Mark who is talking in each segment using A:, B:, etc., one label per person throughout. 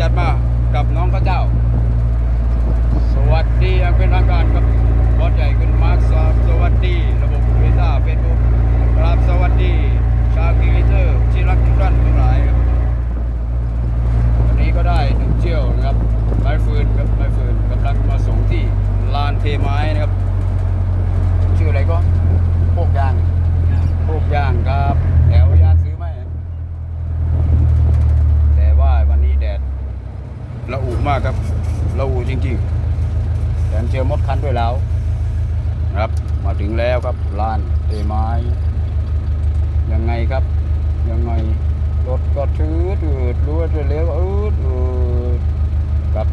A: จัดมากับน้องพระเจ้า สวัสดีอย่างเป็นทางการครับบอสใหญ่คุณมาร์คสอบสวัสดี ระบบเวต้าเฟซบุ๊กกราบสวัสดี ชาวกีเตอร์ที่รักทุกท่านทั้งหลายครับวันนี้ก็ได้หนึ่งเที่ยวนะครับไม้ฟืนครับไม้ฟืนกำลังมาส่งที่ลานเทไม้นะครับ ชื่ออะไรก็โคกยางโคกยางครับแถวยานซื้อไหมแต่ว่าวันนี้แดดระอุ มากครับเราอุจริงๆแถมเจอมดคันด้วยแล้วครับ มาถึงแล้วครับลานเตไม้ยังไงครับ ยังไงรถก็ชืดอืดรู้ว่าจะเลี้ยวอืดอืดครับ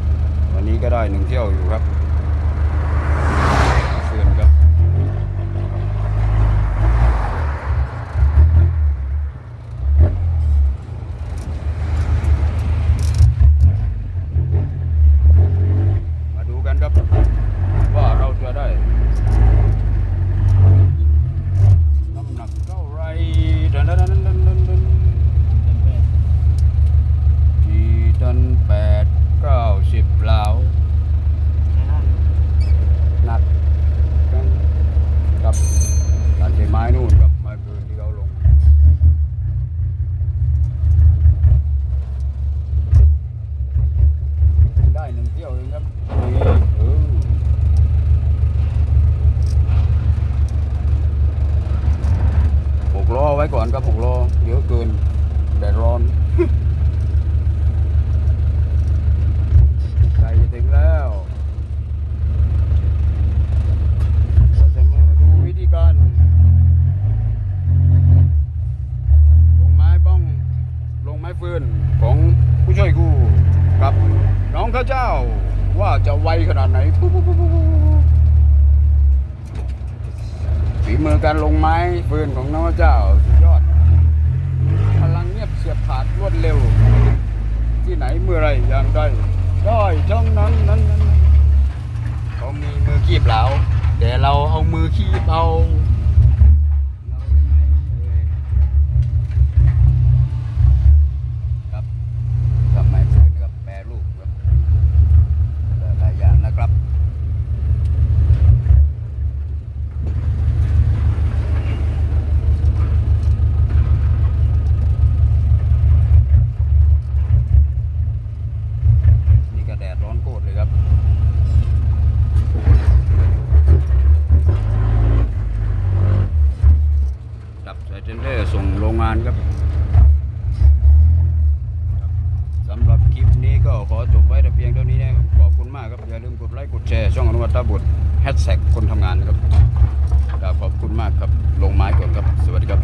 A: วันนี้ก็ได้หนึ่งเที่ยวอยู่ครับเฟื่อนครับ มาดูกันครับ ว่าเราจะได้ น้ำหนักเท่าไหรดันดันดันดันดันดันกี่ตันแปดเก้าสิบเหลาหนักกันกับตันใช้ไม้นู่นครับไม้ปืนที่เขาลง ได้หนึ่งเที่ยวเองครับนี่เออหกล้อ ไว้ก่อนครับหกล้อเยอะเกินแดดร้อนใกล้จะถึงแล้วเราจะมาดูวิธีการลงไม้บ้องลงไม้ฟืนของผู้ช่วยกูกับน้องข้าเจ้าว่าจะไวขนาดไหนฝีมือการลงไม้ฟืนของน้องข้าเจ้าสุดยอด พลังเงียบเฉียบขาดรวดเร็ว ที่ไหนเมื่อไรอย่างไร ได้ทั้งนั้นนั้นนั้นเขามีมือคีบเหลาแต่เราเอามือคีบเอาานครับสำหรับคลิปนี้ก็ขอจบไว้แต่เพียงเท่านี้นะครับขอบคุณมากครับ อย่าลืมกดไลค์กดแชร์ช่องอนุวัตาบุตรแฮชแท็กคนทำงานนะครับขอบคุณมากครับ ลงไม้ก่อนครับ สวัสดีครับ